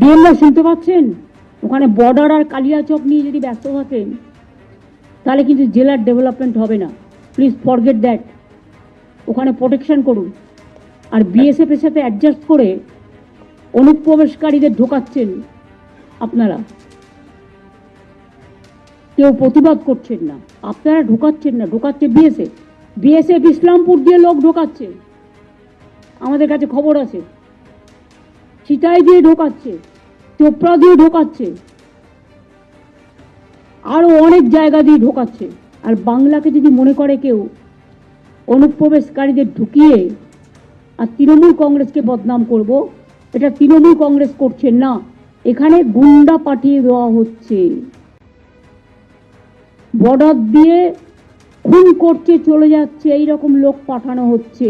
ডিএমরা শুনতে পাচ্ছেন? ওখানে বর্ডার আর কালিয়াচক নিয়ে যদি ব্যস্ত থাকেন, তাহলে কিন্তু জেলার ডেভেলপমেন্ট হবে না। প্লিজ ফরগেট দ্যাট ওখানে প্রোটেকশন করুন। আর বিএসএফ এর সাথে অ্যাডজাস্ট করে অনুপ্রবেশকারীদের ঢোকাচ্ছেন আপনারা। কেউ প্রতিবাদ করছেন না। আপনারা ঢোকাচ্ছেন না, ঢোকাচ্ছে বিএসএফ বিএসএফ ইসলামপুর দিয়ে লোক ঢোকাচ্ছে। আমাদের কাছে খবর আছে। চিটাই দিয়ে ঢোকাচ্ছে, চোপড়া দিয়ে ঢোকাচ্ছে আরও অনেক জায়গা দিয়ে ঢোকাচ্ছে। আর বাংলাকে যদি মনে করে কেউ, অনুপ্রবেশকারীদের ঢুকিয়ে আর তৃণমূল কংগ্রেসকে বদনাম করব, এটা তৃণমূল কংগ্রেস করছে না, এখানে গুন্ডা পাঠিয়ে দেওয়া হচ্ছে। বর্ডার দিয়ে খুন করছে, চলে যাচ্ছে এই রকম লোক পাঠানো হচ্ছে।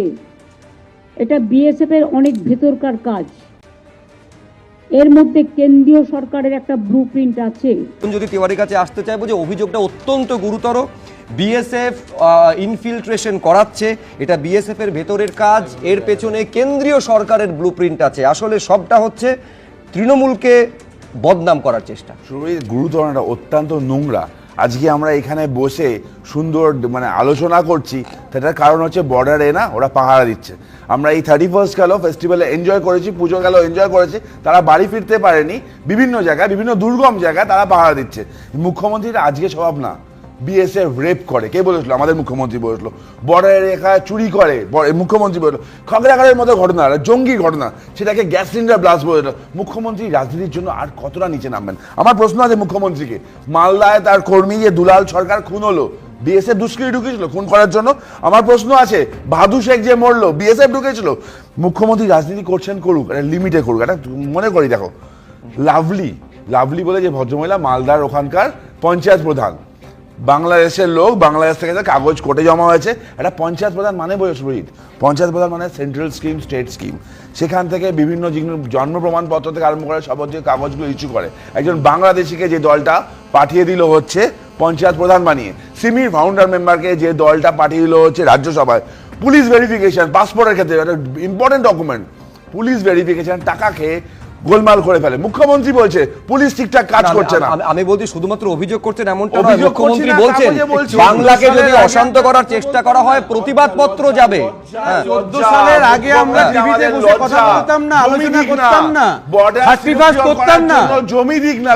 এটা বিএসএফ এর অনেক ভেতরকার কাজ। এর মধ্যে কেন্দ্রীয় সরকারের একটা ব্লু প্রিন্ট আছে যদি তিওয়ারির কাছে আসতে চাইব যে অভিযোগটা অত্যন্ত গুরুতর বিএসএফ ইনফিল্ট্রেশন করাচ্ছে এটা বিএসএফ এর ভেতরের কাজ এর পেছনে কেন্দ্রীয় সরকারের ব্লু প্রিন্ট আছে। আসলে সবটা হচ্ছে তৃণমূলকে বদনাম করার চেষ্টা। গুরুতর অত্যন্ত নোংরা আজকে আমরা এখানে বসে সুন্দর মানে আলোচনা করছি, সেটার কারণ হচ্ছে বর্ডারে না ওরা পাহারা দিচ্ছে। আমরা এই থার্টি ফার্স্ট গেল ফেস্টিভ্যালে এনজয় করেছি পুজো গেল এনজয় করেছি, তারা বাড়ি ফিরতে পারেনি, বিভিন্ন জায়গায়, বিভিন্ন দুর্গম জায়গায় তারা পাহারা দিচ্ছে। মুখ্যমন্ত্রীর আজকে স্বভাব না। বিএসএফ রেপ করে। কে বলেছিল? আমাদের মুখ্যমন্ত্রী বলেছিল। বর্ডারের রেখা চুরি করে। মুখ্যমন্ত্রী বলেছিল। খগড়াঘাটের মতো ঘটনা জঙ্গি ঘটনা, সেটাকে গ্যাস সিলিন্ডার ব্লাস্ট বলেছিল। মুখ্যমন্ত্রী রাজনীতির জন্য আর কতটা নিচে নামবেন? আমার প্রশ্ন আছে মুখ্যমন্ত্রীকে। মালদায় তার কর্মী যে দুলাল সরকার খুন হলো বিএসএফ দুষ্কৃতি ঢুকেছিল খুন করার জন্য? আমার প্রশ্ন আছে ভাদু শেখ যে মরলো বিএসএফ ঢুকেছিল? মুখ্যমন্ত্রী রাজনীতি করছেন করুক লিমিটে করুক একটা মনে করি, দেখো। লাভলি লাভলি বলে যে ভদ্রমহিলা মালদার ওখানকার পঞ্চায়েত প্রধান। বাংলাদেশের লোক বাংলাদেশ থেকে কাগজ কোটে জমা হয়েছে। একটা পঞ্চায়েত প্রধান মানে বয়স রোহিত পঞ্চায়েত প্রধান মানে সেন্ট্রাল স্কিম স্টেট স্কিম সেখান থেকে বিভিন্ন জন্ম প্রমাণপত্র থেকে আরম্ভ করে সব যে কাগজগুলো ইস্যু করে, একজন বাংলাদেশিকে যে দলটা পাঠিয়ে দিল হচ্ছে পঞ্চায়েত প্রধান বানিয়ে। সিমির ফাউন্ডার মেম্বারকে যে দলটা পাঠিয়ে দিল হচ্ছে রাজ্যসভায়। পুলিশ ভেরিফিকেশন পাসপোর্টের ক্ষেত্রে একটা ইম্পর্টেন্ট ডকুমেন্ট পুলিশ ভেরিফিকেশন টাকা খেয়ে গোলমাল করে ফেলে। মুখ্যমন্ত্রী বলছে পুলিশ ঠিকঠাক কাজ করছে না। আমি- বলছি শুধুমাত্র অভিযোগ করছেন এমনটা নয় মুখ্যমন্ত্রী বলছেন বাংলাকে যদি অশান্ত করার চেষ্টা করা হয় প্রতিবাদ পত্র যাবে। হ্যাঁ। চোদ্দ সালের আগে আমরা টিভিতে বসে কথা বলতাম না আলোচনা করতাম না। করতাম না। জমি দিক না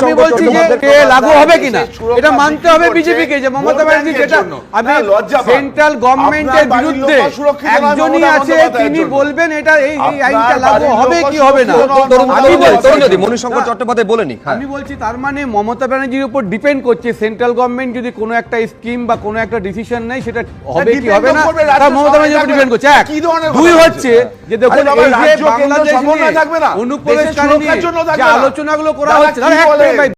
আমি বলছি যে লাগু হবে কিনা? এটা মানতে হবে করছে, বিজেপিকে যে মমতা ব্যানার্জি যেটা আমি হ্যাঁ। সেন্ট্রাল গভর্নমেন্টের বিরুদ্ধে একজনই আছে তিনি বলবেন এটা এই আইনটা লাগু হবে কি হবে না? যদি চট্টোপাধ্যায় বলে হ্যাঁ। আমি বলছি তার মানে মমতা ব্যানার্জির উপর ডিপেন্ড করছে। সেন্ট্রাল গভর্নমেন্ট যদি কোনো একটা স্কিম বা কোনো একটা ডিসিশন নেয় সেটা হবে কি হবে না? তা মমতা ব্যানার্জির উপর ডিপেন্ড করছে। এক। দুই হচ্ছে যে দেখুন এই যে বাংলাদেশ নিয়ে থাকবে না? অনুপ্রবেশকারী দেশের নিয়ে যে আলোচনাগুলো করা হচ্ছে